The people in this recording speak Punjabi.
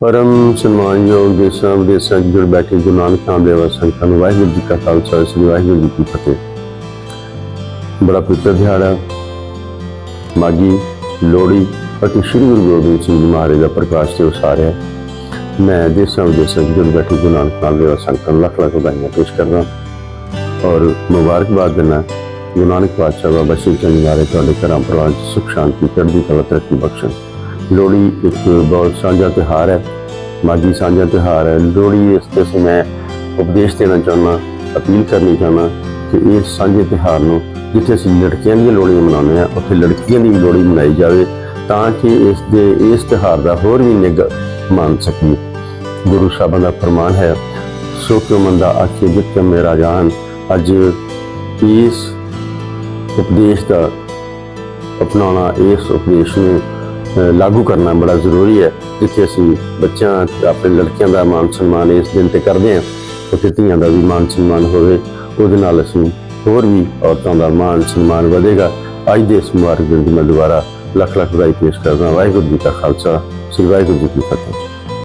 ਪਰਮ ਸਨਮਾਨਯੋਗ ਦੇਸ਼ਾਂ ਵਿਦੇਸ਼ਾਂ 'ਚ ਜੁੜ ਬੈਠੇ ਗੁਰੂ ਨਾਨਕ ਦੇਵ ਸੰਗਤਾਂ ਨੂੰ ਵਾਹਿਗੁਰੂ ਜੀ ਕਾ ਖਾਲਸਾ ਸ੍ਰੀ ਵਾਹਿਗੁਰੂ ਜੀ ਕੀ ਫਤਿਹ ਬੜਾ ਪਵਿੱਤਰ ਦਿਹਾੜਾ ਮਾਗੀ ਲੋਹੜੀ ਅਤੇ ਸ੍ਰੀ ਗੁਰੂ ਗੋਬਿੰਦ ਸਿੰਘ ਜੀ ਮਹਾਰਾਜ ਦਾ ਪ੍ਰਕਾਸ਼ ਦਿਵਸ ਆ ਰਿਹਾ ਹੈ ਮੈਂ ਦੇਸ਼ਾਂ ਵਿਦੇਸ਼ਾਂ 'ਚ ਜੁੜ ਬੈਠੇ ਗੁਰੂ ਨਾਨਕ ਦੇਵ ਸੰਗਤਾਂ ਨੂੰ ਲੱਖ ਲੱਖ ਵਧਾਈਆਂ ਪੇਸ਼ ਕਰਦਾ ਔਰ ਮੁਬਾਰਕਬਾਦ ਦਿੰਦਾ ਗੁਰੂ ਨਾਨਕ ਪਾਤਸ਼ਾਹ ਬਾਬਾ ਸ਼੍ਰੀ ਚੰਦ ਮਹਾਰਾਜ ਤੁਹਾਡੇ ਘਰਾਂ ਪਰਿਵਾਰ 'ਚ ਸੁਖ ਸ਼ਾਂਤੀ ਚੜ੍ਹਦੀ ਕਲਾ ਤਰੱਕੀ ਬਖਸ਼ਣ ਲੋਹੜੀ ਇੱਕ ਬਹੁਤ ਸਾਂਝਾ ਤਿਉਹਾਰ ਹੈ ਮਾਗੀ ਸਾਂਝਾ ਤਿਉਹਾਰ ਹੈ। ਲੋਹੜੀ ਇਸ ਤੇ ਮੈਂ ਉਪਦੇਸ਼ ਦੇਣਾ ਚਾਹੁੰਦਾ, ਅਪੀਲ ਕਰਨੀ ਚਾਹੁੰਦਾ ਕਿ ਇਸ ਸਾਂਝੇ ਤਿਉਹਾਰ ਨੂੰ ਜਿੱਥੇ ਅਸੀਂ ਲੜਕੀਆਂ ਦੀ ਲੋਹੜੀ ਮਨਾਉਂਦੇ ਆ ਉੱਥੇ ਲੜਕੀਆਂ ਦੀ ਵੀ ਲੋਹੜੀ ਮਨਾਈ ਜਾਵੇ ਤਾਂ ਕਿ ਇਸ ਦੇ, ਇਸ ਤਿਉਹਾਰ ਦਾ ਹੋਰ ਵੀ ਨਿਗ ਮੰਨ ਸਕੀਏ। ਗੁਰੂ ਸਾਹਿਬਾਂ ਦਾ ਫਰਮਾਨ ਹੈ, ਸੋ ਕਿਉ ਮੰਦਾ ਆਖੇ ਜਿਤ ਮੇਰਾ ਜਾਨ? ਅੱਜ ਇਸ ਉਪਦੇਸ਼ ਦਾ ਅਪਣਾਉਣਾ, ਇਸ ਉਪਦੇਸ਼ ਨੂੰ ਲਾਗੂ ਕਰਨਾ ਬੜਾ ਜ਼ਰੂਰੀ ਹੈ। ਜਿੱਥੇ ਅਸੀਂ ਬੱਚਿਆਂ, ਆਪਣੇ ਲੜਕੀਆਂ ਦਾ ਮਾਨ ਸਨਮਾਨ ਇਸ ਦਿਨ ਤੇ ਕਰਦੇ ਹਾਂ, ਉੱਥੇ ਧੀਆਂ ਦਾ ਵੀ ਮਾਨ ਸਨਮਾਨ ਹੋਵੇ। ਉਹਦੇ ਨਾਲ ਅਸੀਂ ਹੋਰ ਵੀ ਔਰਤਾਂ ਦਾ ਮਾਨ ਸਨਮਾਨ ਵਧੇਗਾ। ਅੱਜ ਦੇ ਇਸ ਮੁਬਾਰਕ ਦਿਨ ਦੀ ਮੈਂ ਦੁਬਾਰਾ ਲੱਖ ਲੱਖ ਵਧਾਈ ਪੇਸ਼ ਕਰਦਾ ਵਾਹਿਗੁਰੂ ਜੀ ਕਾ ਖਾਲਸਾ, ਸ੍ਰੀ ਵਾਹਿਗੁਰੂ ਜੀ ਕੀ ਫਤਿਹ।